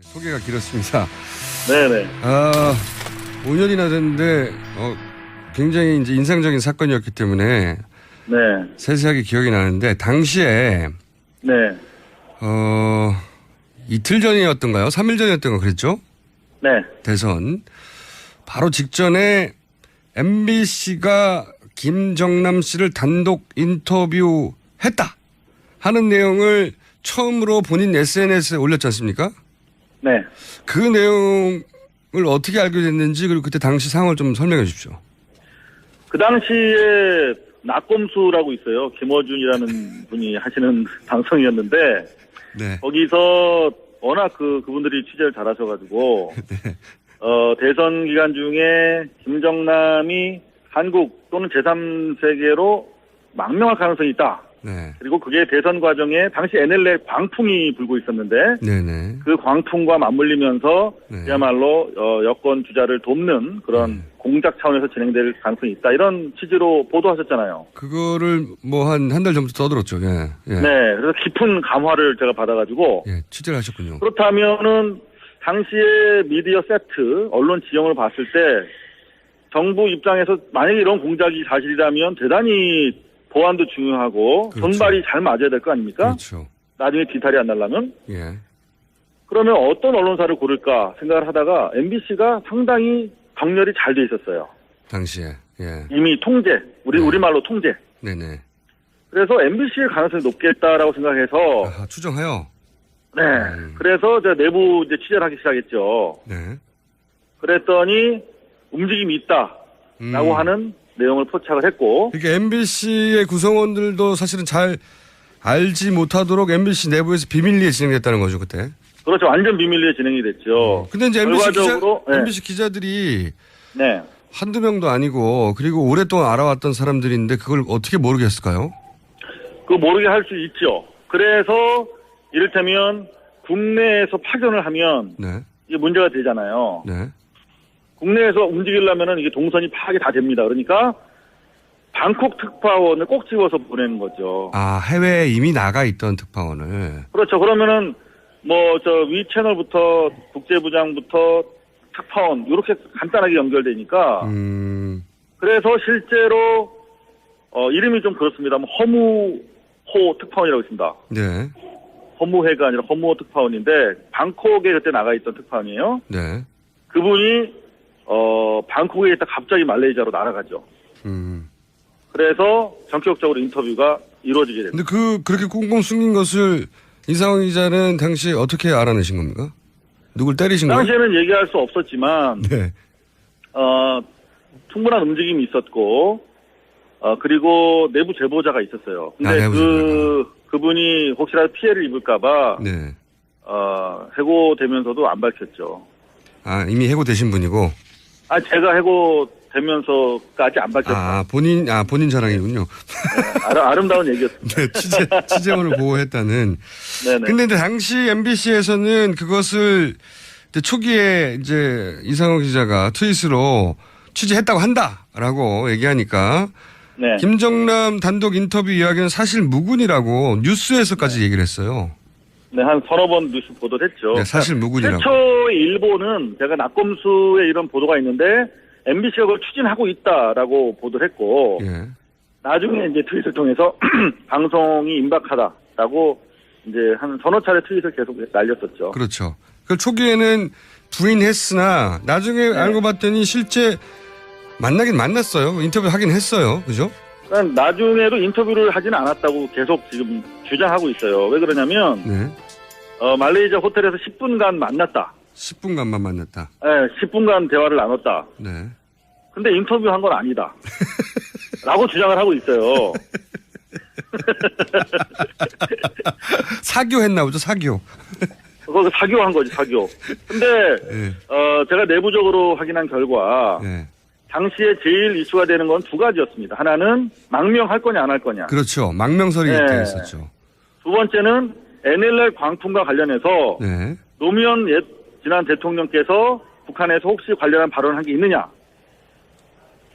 소개가 길었습니다. 네네. 아, 5년이나 됐는데, 어, 굉장히 이제 인상적인 사건이었기 때문에 네. 세세하게 기억이 나는데, 당시에, 네. 어, 이틀 전이었던가요? 3일 전이었던가 그랬죠? 네. 대선. 바로 직전에 MBC가 김정남 씨를 단독 인터뷰했다 하는 내용을 처음으로 본인 SNS에 올렸지 않습니까? 네. 그 내용을 어떻게 알게 됐는지 그리고 그때 당시 상황을 좀 설명해 주십시오. 그 당시에 낙검수라고 있어요. 김어준이라는 분이 하시는 방송이었는데 네. 거기서 워낙 그 그분들이 취재를 잘하셔가지고 어 대선 기간 중에 김정남이 한국 또는 제3세계로 망명할 가능성이 있다. 네. 그리고 그게 대선 과정에 당시 NLL 광풍이 불고 있었는데 네네. 그 광풍과 맞물리면서 네. 그야말로 어, 여권 주자를 돕는 그런 네. 공작 차원에서 진행될 가능성이 있다 이런 취지로 보도하셨잖아요. 그거를 뭐 한 한 달 전부터 떠들었죠. 예. 예. 네, 그래서 깊은 감화를 제가 받아가지고 예. 취재를 하셨군요. 그렇다면은 당시에 미디어 세트 언론 지형을 봤을 때 정부 입장에서 만약에 이런 공작이 사실이라면 대단히 보안도 중요하고 그렇죠. 손발이 잘 맞아야 될 거 아닙니까? 그렇죠. 나중에 뒤탈이 안 날라면 예. 그러면 어떤 언론사를 고를까 생각을 하다가 MBC가 상당히 정렬이 잘 돼 있었어요. 당시에. 예. 이미 통제, 우리 네. 우리말로 통제. 네네. 그래서 MBC의 가능성이 높겠다라고 생각해서 아하, 추정하여. 네. 음. 그래서 제가 내부 이제 취재를 하기 시작했죠. 네. 그랬더니 움직임이 있다라고 음. 하는 내용을 포착을 했고 그러니까 MBC의 구성원들도 사실은 잘 알지 못하도록 MBC 내부에서 비밀리에 진행됐다는 거죠, 그때. 그렇죠. 완전 비밀리에 진행이 됐죠. 근데 이제 MBC 기자, 결과적으로 네. MBC 기자들이 네. 한두 명도 아니고 그리고 오랫동안 알아왔던 사람들인데 그걸 어떻게 모르겠을까요? 그 모르게 할 수 있죠. 그래서 이를테면 국내에서 파견을 하면 네. 이게 문제가 되잖아요. 네. 국내에서 움직이려면은 이게 동선이 파악이 다 됩니다. 그러니까 방콕 특파원을 꼭 집어서 보내는 거죠. 아, 해외에 이미 나가 있던 특파원을. 그렇죠. 그러면은 뭐 저 위 채널부터 국제부장부터 특파원 이렇게 간단하게 연결되니까 음, 그래서 실제로 어 이름이 좀 그렇습니다만 허무호 특파원이라고 있습니다. 네. 허무회가 아니라 허무호 특파원인데 방콕에 그때 나가 있던 특파원이에요. 네. 그분이 어 방콕에 있다 갑자기 말레이시아로 날아가죠. 음. 그래서 전격적으로 인터뷰가 이루어지게 됩니다. 근데 그, 그렇게 꽁꽁 숨긴 것을 이상원 기자는 당시 어떻게 알아내신 겁니까? 누굴 때리신 거예요? 당시에는 얘기할 수 없었지만 네. 어, 충분한 움직임이 있었고 어, 그리고 내부 제보자가 있었어요. 근데 아, 그 그분이 혹시라도 피해를 입을까봐 네. 어, 해고되면서도 안 밝혔죠. 아, 이미 해고되신 분이고. 아 제가 해고 되면서까지 안 밝혔어요. 아, 본인, 아, 본인 자랑이군요. 아, 름 다운 얘기였습니다. 네, 취재, 취재원을 보호했다는. 네네. 근데 당시 MBC에서는 그것을 초기에 이제 이상호 기자가 트윗으로 취재했다고 한다라고 얘기하니까 네. 김정남 단독 인터뷰 이야기는 사실 무근이라고 뉴스에서까지 얘기를 했어요. 네, 한 서너 번 뉴스 보도를 했죠. 네, 사실 무근이라고. 최초의 일본은 제가 낙검수의 이런 보도가 있는데 MBC가 그걸 추진하고 있다라고 보도를 했고 예. 나중에 이제 트윗을 통해서 방송이 임박하다라고 이제 한 서너 차례 트윗을 계속 날렸었죠. 그렇죠. 그 초기에는 부인했으나 나중에 네. 알고 봤더니 실제 만나긴 만났어요. 인터뷰 하긴 했어요. 그죠? 그러니까 나중에도 인터뷰를 하지는 않았다고 계속 지금 주장하고 있어요. 왜 그러냐면 네. 어, 말레이시아 호텔에서 10분간 만났다. 10분간만 만났다. 예, 10분간 대화를 나눴다. 네. 근데 인터뷰한 건 아니다. 라고 주장을 하고 있어요. 사교했나 보죠, 사교. 그거 사교한 거지, 사교. 근데, 네. 어, 제가 내부적으로 확인한 결과, 네. 당시에 제일 이슈가 되는 건 두 가지였습니다. 하나는 망명할 거냐, 안 할 거냐. 그렇죠. 망명설이 네. 있었죠. 두 번째는 NLL 광풍과 관련해서 네. 노무현 옛, 지난 대통령께서 북한에서 혹시 관련한 발언을 한게 있느냐.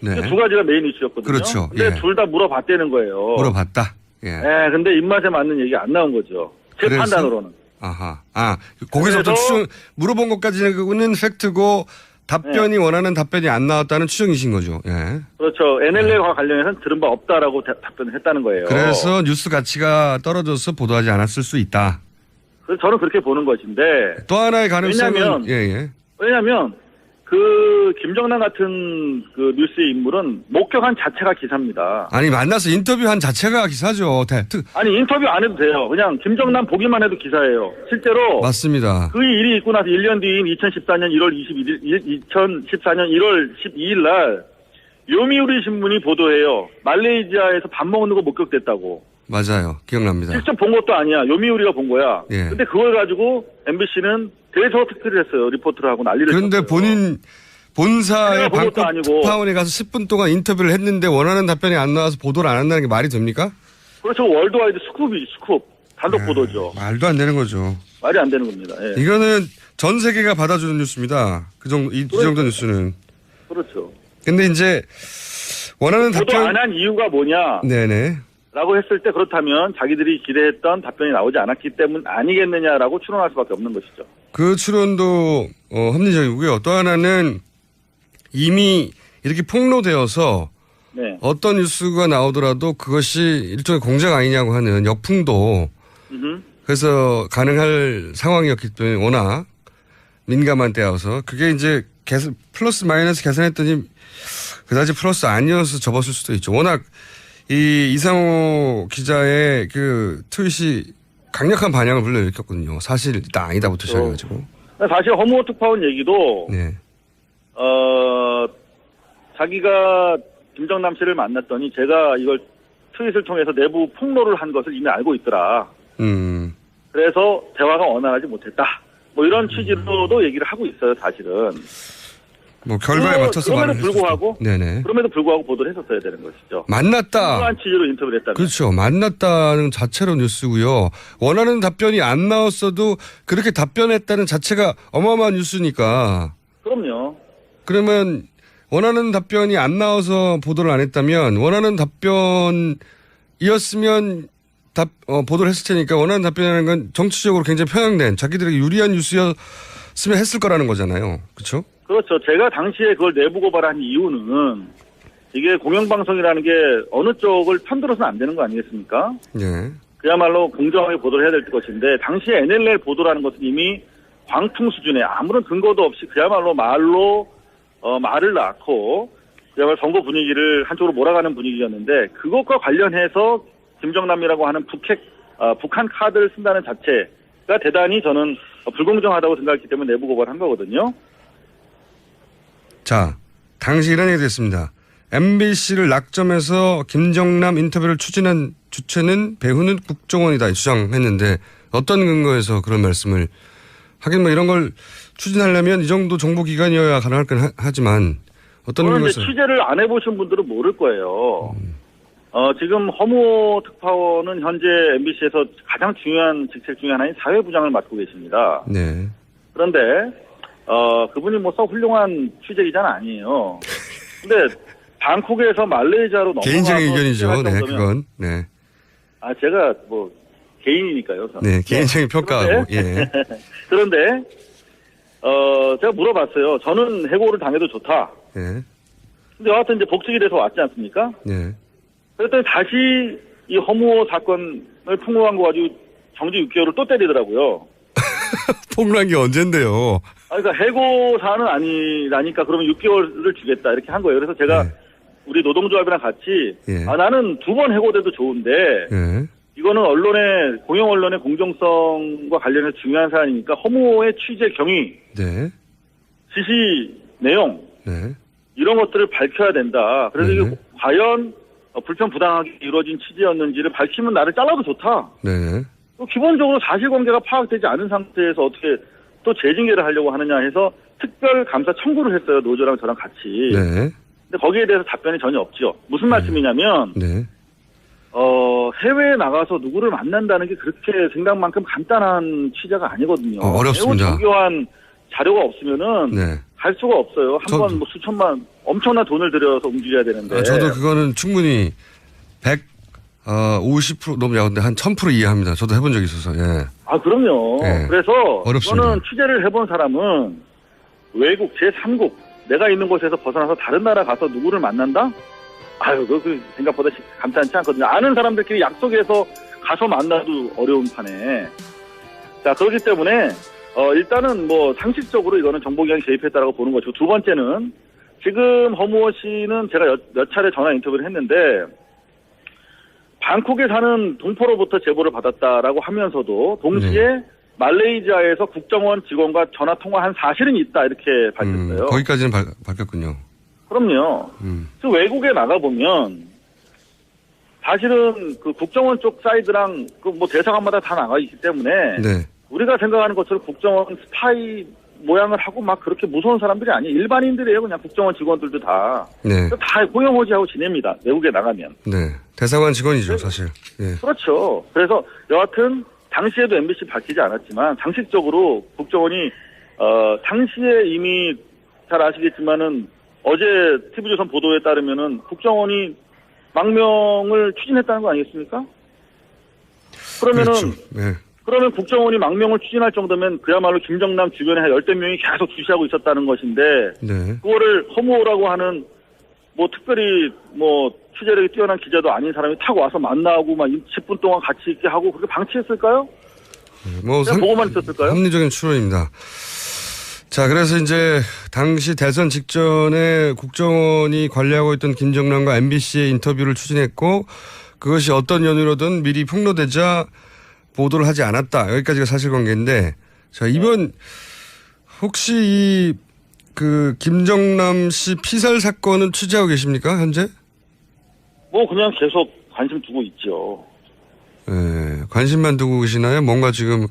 네. 두 가지가 메인 이슈였거든요. 그렇죠. 근데 예. 둘다 물어봤다는 거예요. 물어봤다. 예. 예, 근데 입맛에 맞는 얘기 안 나온 거죠. 제 그래서? 판단으로는. 아하. 아, 거기서부터 추정, 물어본 것까지는 팩트고, 답변이 원하는 답변이 안 나왔다는 추정이신 거죠. 예. 그렇죠. NLL과 관련해서는 들은 바 없다라고 대- 답변을 했다는 거예요. 그래서 뉴스 가치가 떨어져서 보도하지 않았을 수 있다. 그래서 저는 그렇게 보는 것인데 또 하나의 가능성은, 왜냐면- 예, 예. 왜냐하면 그 김정남 같은 그 뉴스의 인물은 목격한 자체가 기사입니다. 아니, 만나서 인터뷰한 자체가 기사죠. 대, 특, 아니 인터뷰 안 해도 돼요. 그냥 김정남 보기만 해도 기사예요. 실제로 맞습니다. 그 일이 있고 나서 1년 뒤인 2014년 1월 21일, 2014년 1월 12일 날 요미우리 신문이 보도해요. 말레이시아에서 밥 먹는 거 목격됐다고. 맞아요. 기억납니다. 직접 본 것도 아니야. 요미우리가 본 거야. 예. 근데 그걸 가지고 MBC는 대서 특필을 했어요. 리포트를 하고 난리를 그런데. 본인 본사의 방콕. 특파원에 가서 10분 동안 인터뷰를 했는데 원하는 답변이 안 나와서 보도를 안 한다는 게 말이 됩니까? 그렇죠. 월드와이드 스쿱이지 스쿱. 단독 아, 보도죠. 말도 안 되는 거죠. 말이 안 되는 겁니다. 예. 이거는 전 세계가 받아주는 뉴스입니다. 그 정도 이, 이 정도 뉴스는. 그렇죠. 근데 이제 원하는 답변 안 한 이유가 뭐냐? 네네. 라고 했을 때 그렇다면 자기들이 기대했던 답변이 나오지 않았기 때문 아니겠느냐라고 추론할 수밖에 없는 것이죠. 그 추론도 어, 합리적이고요. 또 하나는 이미 이렇게 폭로되어서 네. 어떤 뉴스가 나오더라도 그것이 일종의 공작 아니냐고 하는 역풍도 음흠. 그래서 가능할 상황이었기 때문에 워낙 민감한 때여서 그게 이제 계속 플러스 마이너스 계산했더니 그다지 플러스 아니어서 접었을 수도 있죠. 워낙 이 이상호 기자의 그 트윗이 강력한 반향을 불러일으켰거든요. 사실이다 아니다부터 시작해가지고. 사실 허무호 특파원 얘기도 네. 어 자기가 김정남 씨를 만났더니 제가 이걸 트윗을 통해서 내부 폭로를 한 것을 이미 알고 있더라. 음. 그래서 대화가 원활하지 못했다. 뭐 이런 취지로도 얘기를 하고 있어요, 사실은. 뭐 결과에 그러- 맞춰서 그럼에도 불구하고. 네네. 그럼에도 불구하고 보도를 했었어야 되는 것이죠. 만났다. 그러한 취지로 인터뷰를 했다면. 그렇죠. 만났다는 자체로 뉴스고요. 원하는 답변이 안 나왔어도 그렇게 답변했다는 자체가 어마어마한 뉴스니까. 그럼요. 그러면 원하는 답변이 안 나와서 보도를 안 했다면 원하는 답변이었으면 답, 어, 보도를 했을 테니까 원하는 답변이라는 건 정치적으로 굉장히 편향된 자기들에게 유리한 뉴스였으면 했을 거라는 거잖아요. 그렇죠? 그렇죠. 제가 당시에 그걸 내부 고발한 이유는 이게 공영방송이라는 게 어느 쪽을 편들어서는 안 되는 거 아니겠습니까? 예. 그야말로 공정하게 보도를 해야 될 것인데 당시에 NLL 보도라는 것은 이미 광풍 수준의 아무런 근거도 없이 그야말로 말로 어, 말을 낳고 그야말로 선거 분위기를 한쪽으로 몰아가는 분위기였는데 그것과 관련해서 김정남이라고 하는 북핵 어, 북한 카드를 쓴다는 자체가 대단히 저는 불공정하다고 생각했기 때문에 내부 고발한 거거든요. 자, 당시 이런 얘기 됐습니다. MBC를 낙점해서 김정남 인터뷰를 추진한 주체는 배우는 국정원이다 주장했는데 어떤 근거에서 그런 말씀을 하긴 뭐 이런 걸 추진하려면 이 정도 정보기관이어야 가능할 건 하- 하지만 어떤 그거는 이제 근거에서 취재를 안 해보신 분들은 모를 거예요. 어, 지금 허무호 특파원은 현재 MBC에서 가장 중요한 직책 중에 하나인 사회부장을 맡고 계십니다. 네. 그런데 어, 그분이 뭐 썩 훌륭한 취재기자는 아니에요. 근데 방콕에서 말레이시아로 넘어가서 개인적인 의견이죠. 네, 그건. 네. 아, 제가 뭐 개인이니까요. 저는. 네, 개인적인 평가하고. 그런데, 예. 그런데 어, 제가 물어봤어요. 저는 해고를 당해도 좋다. 예. 근데 여하튼 이제 복직이 돼서 왔지 않습니까? 네. 그랬더니 다시 이 허무호 사건을 폭로한 거 가지고 정지 6개월을 또 때리더라고요. 폭로한 게 언젠데요. 아, 그러니까 해고 사안은 아니라니까 그러면 6개월을 주겠다 이렇게 한 거예요. 그래서 제가 네. 우리 노동조합이랑 같이 예. 아 나는 두 번 해고돼도 좋은데 예. 이거는 언론의 공영 언론의 공정성과 관련해서 중요한 사안이니까 허무호의 취재 경위, 네. 지시 내용 네. 이런 것들을 밝혀야 된다. 그래서 네. 이게 과연 어, 불편 부당하게 이루어진 취재였는지를 밝히면 나를 잘라도 좋다. 네. 또 기본적으로 사실관계가 파악되지 않은 상태에서 어떻게 또 재징계를 하려고 하느냐 해서 특별 감사 청구를 했어요 노조랑 저랑 같이. 네. 근데 거기에 대해서 답변이 전혀 없죠. 무슨 말씀이냐면 네. 어 해외에 나가서 누구를 만난다는 게 그렇게 생각만큼 간단한 취재가 아니거든요. 어, 어렵습니다. 매우 정교한 자료가 없으면은 네. 갈 수가 없어요. 한 번 뭐 수천만 엄청난 돈을 들여서 움직여야 되는데. 아, 저도 그거는 충분히 100, 어, 50% 너무 야근데 한 1000% 이해합니다. 저도 해본 적이 있어서, 예. 아, 그럼요. 네. 그래서 어렵습니다. 저는 취재를 해본 사람은 외국 제3국 내가 있는 곳에서 벗어나서 다른 나라 가서 누구를 만난다? 아유, 그, 그 생각보다 시- 감탄치 않거든요. 아는 사람들끼리 약속해서 가서 만나도 어려운 판에. 자, 그렇기 때문에 어, 일단은 뭐 상식적으로 이거는 정보기관이 개입했다라고 보는 것이고 두 번째는 지금 허무호 씨는 제가 몇, 몇 차례 전화 인터뷰를 했는데 방콕에 사는 동포로부터 제보를 받았다라고 하면서도 동시에 말레이시아에서 국정원 직원과 전화 통화한 사실은 있다 이렇게 음, 밝혔어요. 거기까지는 밝, 밝혔군요. 그럼요. 음, 그 외국에 나가 보면 사실은 그 국정원 쪽 사이드랑 그 뭐 대사관마다 다 나가 있기 때문에 네. 우리가 생각하는 것처럼 국정원 스파이 모양을 하고 막 그렇게 무서운 사람들이 아니에요. 일반인들이에요. 그냥 국정원 직원들도 다. 네. 다 호영호지하고 지냅니다. 외국에 나가면. 네. 대사관 직원이죠, 사실. 예. 그렇죠. 그래서 여하튼 당시에도 MBC 밝히지 않았지만 상식적으로 국정원이 어 당시에 이미 잘 아시겠지만은 어제 TV조선 보도에 따르면은 국정원이 망명을 추진했다는 거 아니겠습니까? 그러면은 그렇죠. 네. 그러면 국정원이 망명을 추진할 정도면 그야말로 김정남 주변에 한 열댓 명이 계속 주시하고 있었다는 것인데 네. 그거를 허무라고 하는 뭐 특별히 뭐 취재력이 뛰어난 기자도 아닌 사람이 타고 와서 만나고 막 10분 동안 같이 있게 하고 그렇게 방치했을까요? 뭐, 그냥 보고만 있었을까요? 합리적인 추론입니다. 자, 그래서 이제 당시 대선 직전에 국정원이 관리하고 있던 김정남과 MBC의 인터뷰를 추진했고 그것이 어떤 연유로든 미리 폭로되자 보도를 하지 않았다. 여기까지가 사실관계인데 자, 이번 혹시 이 그 김정남 씨 피살 사건은 취재하고 계십니까? 현재? 뭐 그냥 계속 관심 두고 있죠. 예, 관심만 두고 계시나요? 뭔가 지금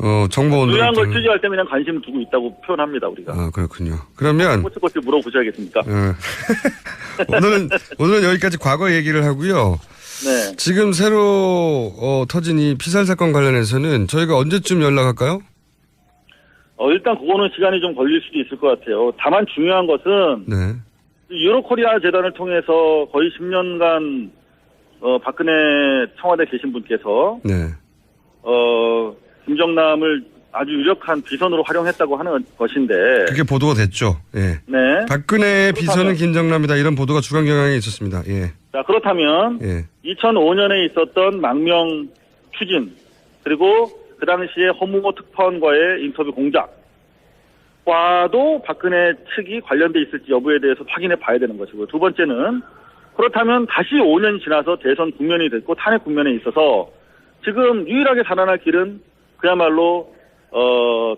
어, 정보 온도 중요한 걸 취재할 때 그냥 관심을 두고 있다고 표현합니다 우리가. 아, 그렇군요. 그러면 꼬치꼬치 물어보셔야겠습니까? 어, 오늘은 오늘은 여기까지 과거 얘기를 하고요. 네. 지금 새로 어, 터진 이 피살 사건 관련해서는 저희가 언제쯤 연락할까요? 어, 일단 그거는 시간이 좀 걸릴 수도 있을 것 같아요. 다만 중요한 것은 네. 유로코리아 재단을 통해서 거의 10년간 어, 박근혜 청와대 계신 분께서 네. 어, 김정남을 아주 유력한 비선으로 활용했다고 하는 것인데, 그게 보도가 됐죠. 예. 네. 박근혜 비서는 김정남이다 이런 보도가 주간 경향에 있었습니다. 예. 자 그렇다면 예. 2005년에 있었던 망명 추진 그리고 그 당시에 허무호 특파원과의 인터뷰 공작과도 박근혜 측이 관련돼 있을지 여부에 대해서 확인해 봐야 되는 것이고요. 두 번째는 그렇다면 다시 5년이 지나서 대선 국면이 됐고 탄핵 국면에 있어서 지금 유일하게 살아날 길은 그야말로 어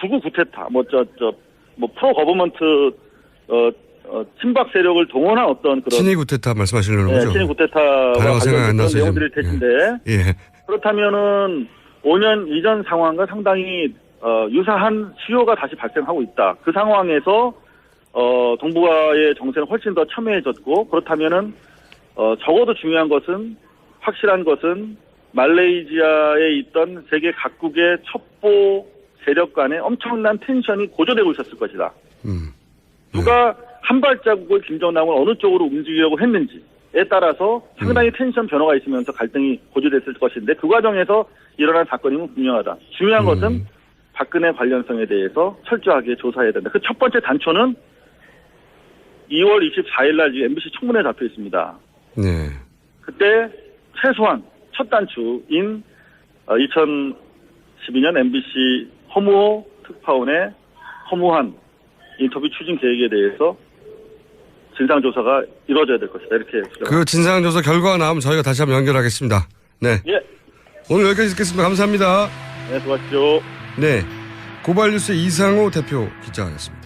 수구 구테타 뭐저저뭐 프로 거버먼트 어, 어 친박 세력을 동원한 어떤 그런 친위 구테타 말씀하시려는 네, 거죠? 친일 구테타와 관련된 내용들일 텐데 예. 그렇다면은 5년 이전 상황과 상당히 어, 유사한 수요가 다시 발생하고 있다. 그 상황에서 어, 동북아의 정세는 훨씬 더 첨예해졌고 그렇다면은 어, 적어도 중요한 것은 확실한 것은 말레이시아에 있던 세계 각국의 첩보 세력 간의 엄청난 텐션이 고조되고 있었을 것이다. 음. 누가 한 발자국을 김정남을 어느 쪽으로 움직이려고 했는지에 따라서 상당히 텐션 변화가 있으면서 갈등이 고조됐을 것인데 그 과정에서 일어난 사건이면 분명하다. 중요한 음. 것은 박근혜 관련성에 대해서 철저하게 조사해야 된다. 그 첫 번째 단초는 2월 24일 날 MBC 청문회에 잡혀 있습니다. 네. 그때 최소한 첫 단추인 2012년 MBC 허무호 특파원의 허무한 인터뷰 추진 계획에 대해서 진상조사가 이루어져야 될 것이다. 이렇게. 그 진상조사 결과가 나오면 저희가 다시 한번 연결하겠습니다. 네. 예, 오늘 여기까지 듣겠습니다. 감사합니다. 네, 수고하십시오. 네. 고발뉴스 이상호 대표 기자였습니다.